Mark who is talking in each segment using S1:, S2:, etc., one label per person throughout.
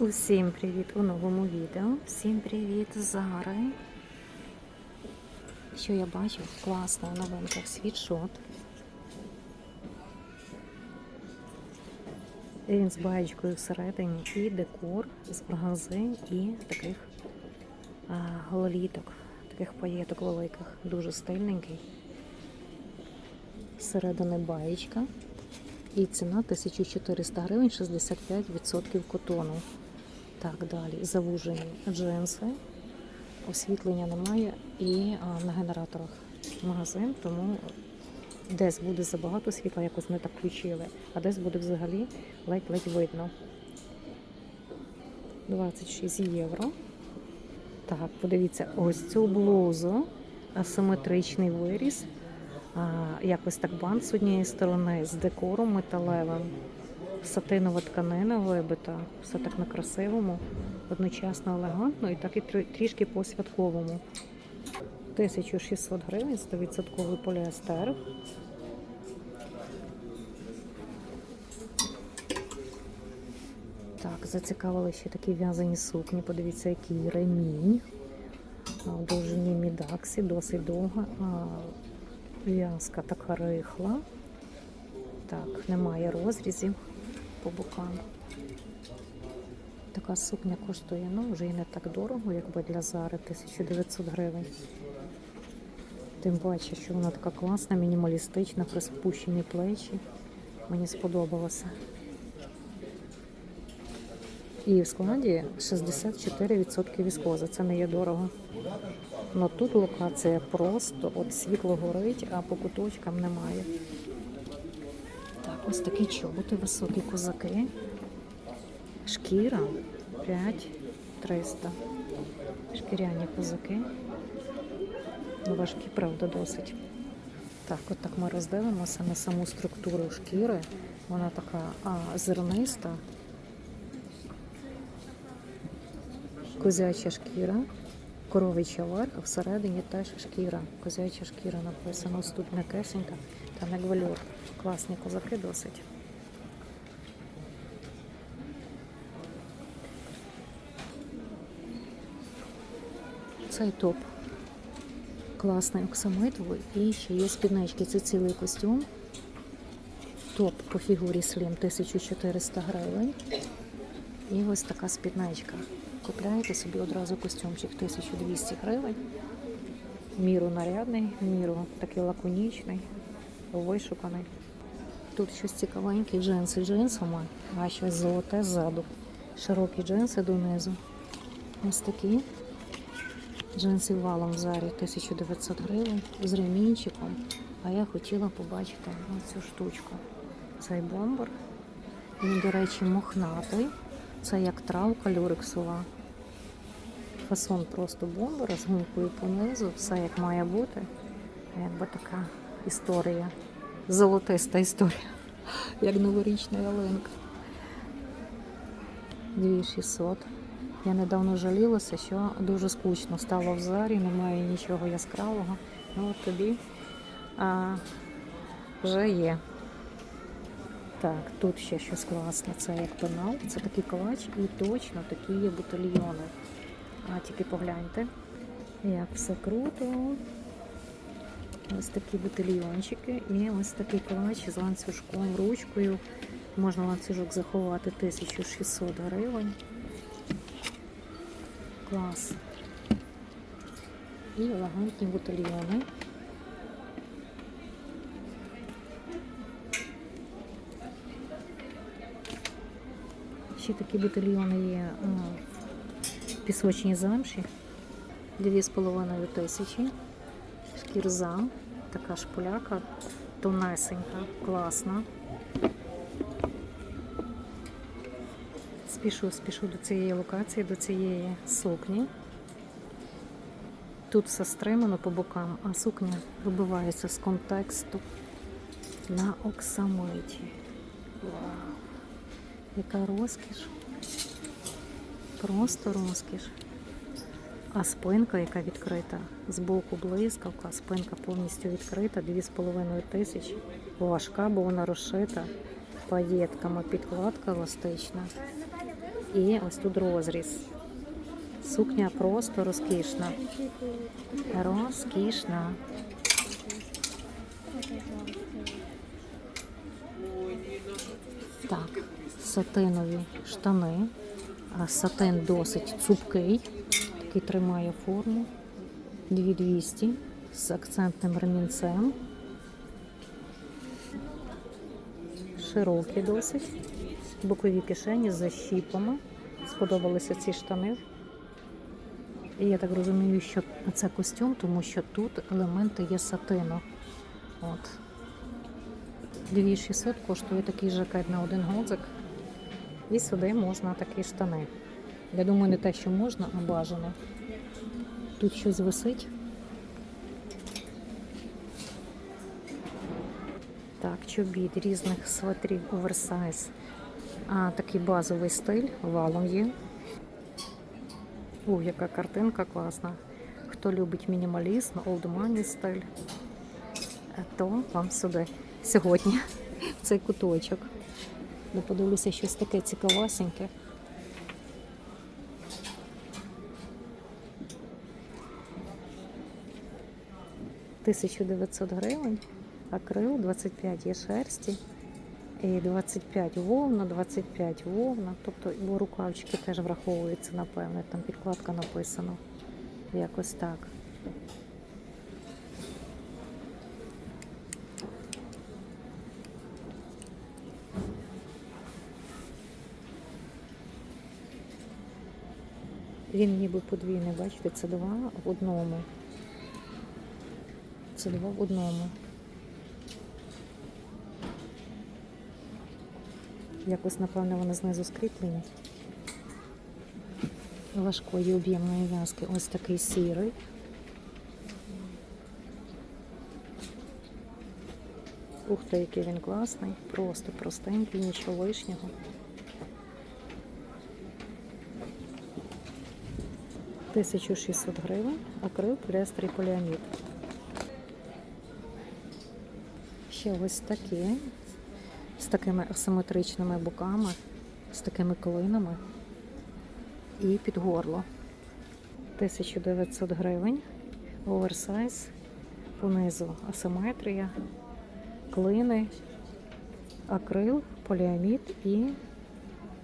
S1: Усім привіт у новому відео. Всім привіт з Зари. Що я бачу? Класно в світшот. Він з баєчкою всередині і декор з органзи і таких а, гололіток, таких паєток великих, дуже стильненький. Зсередини баєчка. І ціна 1400 гривень 65% котону. Так, далі. Завужені джинси. Освітлення немає і а, на генераторах магазин, тому десь буде забагато світла, якось не так включили, а десь буде взагалі ледь-ледь видно. 26 євро. Так, подивіться, ось цю блузу, асиметричний виріз. А, якось так бант з однієї сторони з декором металевим. Сатинова тканина вибита, все так на красивому, одночасно елегантно і так і трішки по-святковому. 1600 гривень, 100% поліестер. Так, зацікавили ще такі в'язані сукні. Подивіться, який ремінь. В довжині мідаксі, досить довга. В'язка така рихла. Так, немає розрізів по бокам. Така сукня коштує, ну, вже і не так дорого, якби для Зари 1900 гривень. Тим паче, що вона така класна, мінімалістична, при спущені плечі. Мені сподобалося. І в складі 64% віскоза. Це не є дорого. Ну тут локація просто от світло горить, а по куточкам немає. Ось такі чоботи, високі козаки. Шкіра 5300. Шкіряні козаки. Ну, Важкі, правда, досить. Так, от так ми роздивимося на саму структуру шкіри. Вона така а, зерниста. Козяча шкіра, коровича верх, всередині теж шкіра. Козяча шкіра написано. Ось тут м'якесенька та не гвальор. Класні козаки досить. Цей топ класний оксамитовий і ще є спіднички. Це цілий костюм. Топ по фігурі Slim 1400 гривень. І ось така спідничка. Купляєте собі одразу костюмчик 1200 гривень. Міру нарядний, міру такий лаконічний, вишуканий. Тут щось цікавеньке, джинси джинсами, а щось золоте ззаду. Широкі джинси донизу. Ось такі. Джинси валом в зарі 1900 гривень з ремінчиком. А я хотіла побачити цю штучку. Цей бомбер. Він, до речі, мохнатий. Це як травка люрексова. Фасон просто бомбера з гумкою понизу, все як має бути. Якби така історія. Золотиста історія, як новорічна ялинка. 2600. Я недавно жалілася, що дуже скучно стало в зарі, немає нічого яскравого. Ну от тобі а, вже є. Так, тут ще щось класне. Це як пенал, це такий клач і точно такі є бутильйони. А тільки погляньте, як все круто. Ось такі бутильйончики і ось такий клач з ланцюжком, ручкою. Можна ланцюжок заховати 1600 гривень. Клас. І елегантні бутильйони. Ще такі бутильйони є в пісочній замші. Дві з половиною тисячі. Шкірза, така шпуляка, тонесенька, класна. Спішу, спішу до цієї локації, до цієї сукні. Тут все стримано по бокам, а сукня вибивається з контексту на оксамиті. Вау! Яка розкіш. Просто розкіш. А спинка, яка відкрита, збоку блискавка, спинка повністю відкрита, 2,5 тисячі. Важка, бо вона розшита паєтками, підкладка еластична. І ось тут розріз. Сукня просто розкішна. Розкішна. Так, сатинові штани. Сатин досить цупкий, такий тримає форму. 2200 з акцентним ремінцем. Широкі досить. Бокові кишені з защіпами. Сподобалися ці штани. І я так розумію, що це костюм, тому що тут елементи є сатину. От. 2600 коштує такий жакет на один годзик. І сюди можна такі штани. Я думаю, не те, що можна, а бажано. Тут щось висить. Так, чобіт різних светрів оверсайз. А, такий базовий стиль, валом є. О, яка картинка класна. Хто любить мінімалізм, олдмані стиль, то вам сюди сьогодні цей куточок. Подивлюся, щось таке цікавасеньке. Тисячу 900 гривень, акрил 25 є шерсті, і 25 вовна, 25 вовна. Тобто бо рукавчики теж враховуються, напевне, там підкладка написано. Якось так. Він ніби подвійний, бачите, це два в одному. Це одному. Якось, напевно, вони знизу скріплені. Важкої об'ємної в'язки. Ось такий сірий. Ух ти, який він класний, просто простенький, нічого лишнього. Тисячу 1600 гривень, акрил, і поліамід. Ще ось такі, з такими асиметричними боками, з такими клинами і під горло. 1900 гривень, оверсайз, понизу асиметрія, клини, акрил, поліамід і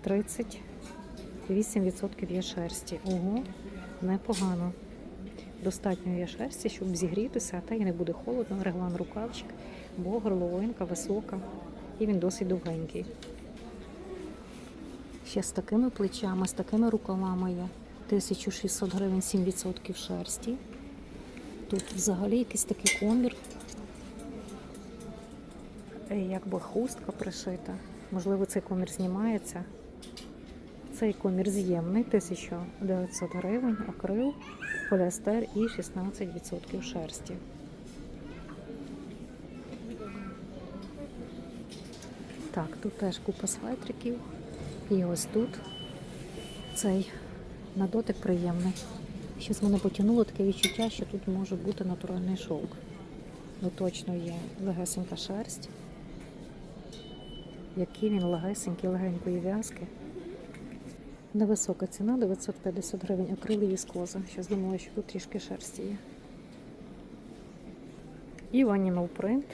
S1: 38% є шерсті. Ого, непогано. Достатньо є шерсті, щоб зігрітися, та й не буде холодно, реглан рукавчик, бо горловинка висока і він досить довгенький. Ще з такими плечами, з такими рукавами є 1600 гривень, 7% шерсті. Тут взагалі якийсь такий комір, Е, якби хустка пришита. Можливо, цей комір знімається. Цей комір з'ємний, 1900 гривень, акрил, поліестер і 16% шерсті. Так, тут теж купа светриків. І ось тут цей на дотик приємний. Щось мене потягнуло таке відчуття, що тут може бути натуральний шовк. Ну точно є легесенька шерсть. Який він легесенький, легенької в'язки. Невисока ціна 950 гривень, акрил віскоза. Щось думала, що тут трішки шерсті є. І Animal Print.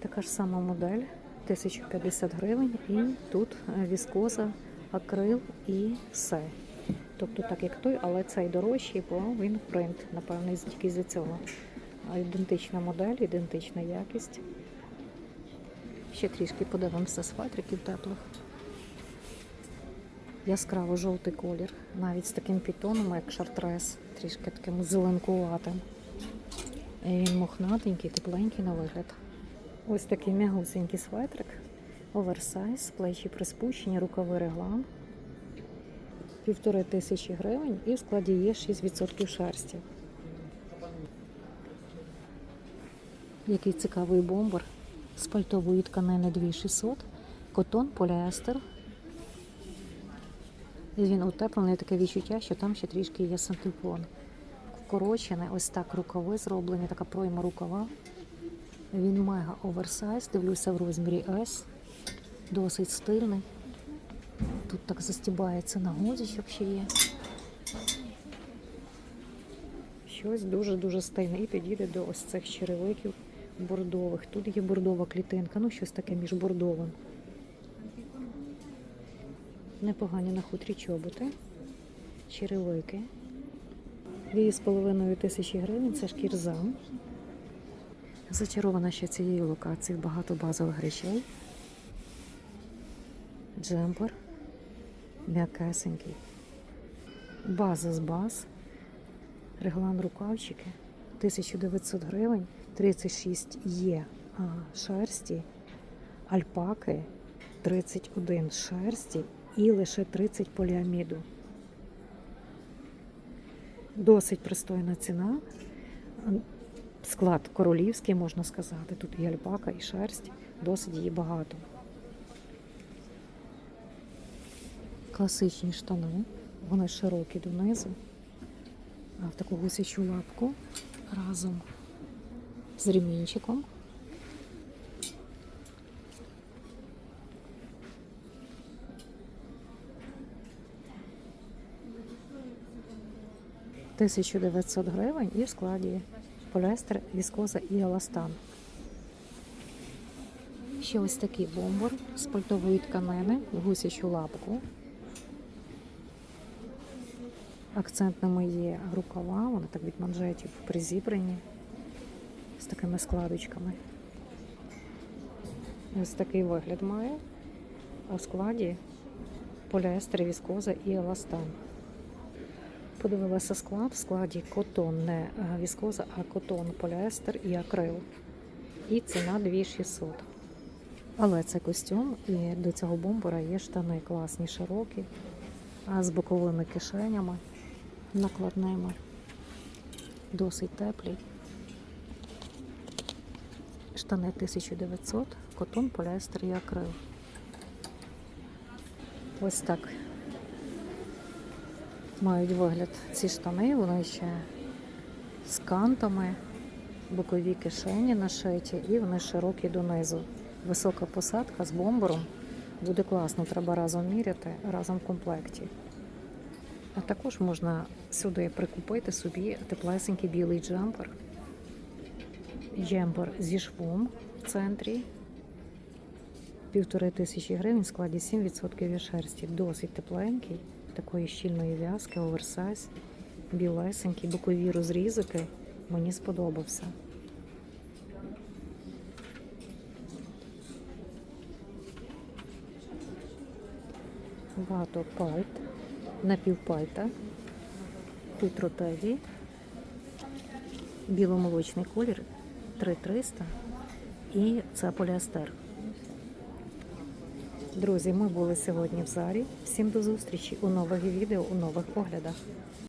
S1: Така ж сама модель. 1050 гривень. І тут е, віскоза, акрил і все. Тобто так як той, але цей дорожчий, бо він принт, напевно, тільки з цього. Ідентична модель, ідентична якість. Ще трішки подивимося з фатриків теплих. Яскраво жовтий колір, навіть з таким пітоном, як шартрес, трішки таким зеленкуватим. І Він мохнатенький, тепленький на вигляд. Ось такий м'ягусенький светрик, оверсайз, плечі приспущені, рукави реглан. Півтори тисячі гривень і в складі є 6% шерсті. Який цікавий бомбер з пальтової тканини 2600, котон, поліестер. Він утеплений таке відчуття, що там ще трішки є синтепон. Вкорочений, ось так рукави зроблені, така пройма рукава. Він мега оверсайз, дивлюся в розмірі S. Досить стильний. Тут так застібається на гудзичок ще є. Щось дуже-дуже стайне і підійде до ось цих черевиків бордових. Тут є бордова клітинка, ну щось таке між бордовим. Непогані на хутрі чоботи, черевики. Дві з половиною тисячі гривень це шкірза. Зачарована ще цією локацією багато базових речей. Джемпер. М'якесенький. База з баз. Реглан рукавчики. 1900 гривень. 36 є шерсті. Альпаки. 31 шерсті і лише 30 поліаміду. Досить пристойна ціна. Склад королівський, можна сказати. Тут і альпака, і шерсть. Досить її багато. Класичні штани. Вони широкі донизу. В таку гусячу лапку разом з ремінчиком. Тисячу 900 гривень і в складі поліестер, віскоза і еластан. Ще ось такий бомбор з пальтової тканини в гусячу лапку. Акцентними є рукава, вони так від манжетів призібрані з такими складочками. Ось такий вигляд має. А складі поліестер, віскоза і еластан. Подивилася склад, в складі котон, не е, віскоза, а котон, поліестер і акрил. І ціна 2600. Але це костюм, і до цього бомбера є штани класні, широкі, а з боковими кишенями, накладними, досить теплі. Штани 1900, котон, поліестер і акрил. Ось так мають вигляд ці штани, вони ще з кантами, бокові кишені нашиті і вони широкі донизу. Висока посадка з бомбером. Буде класно, треба разом міряти, разом в комплекті. А також можна сюди прикупити собі теплесенький білий джемпер. Джемпер зі швом в центрі. Півтори тисячі гривень в складі 7% від шерсті. Досить тепленький, такої щільної в'язки, оверсайз, білесенький, бокові розрізики. Мені сподобався. Багато пальт, напівпальта, хутро теді, біломолочний колір 3300 і це поліестер. Друзі, ми були сьогодні в зарі. Всім до зустрічі у нових відео, у нових оглядах.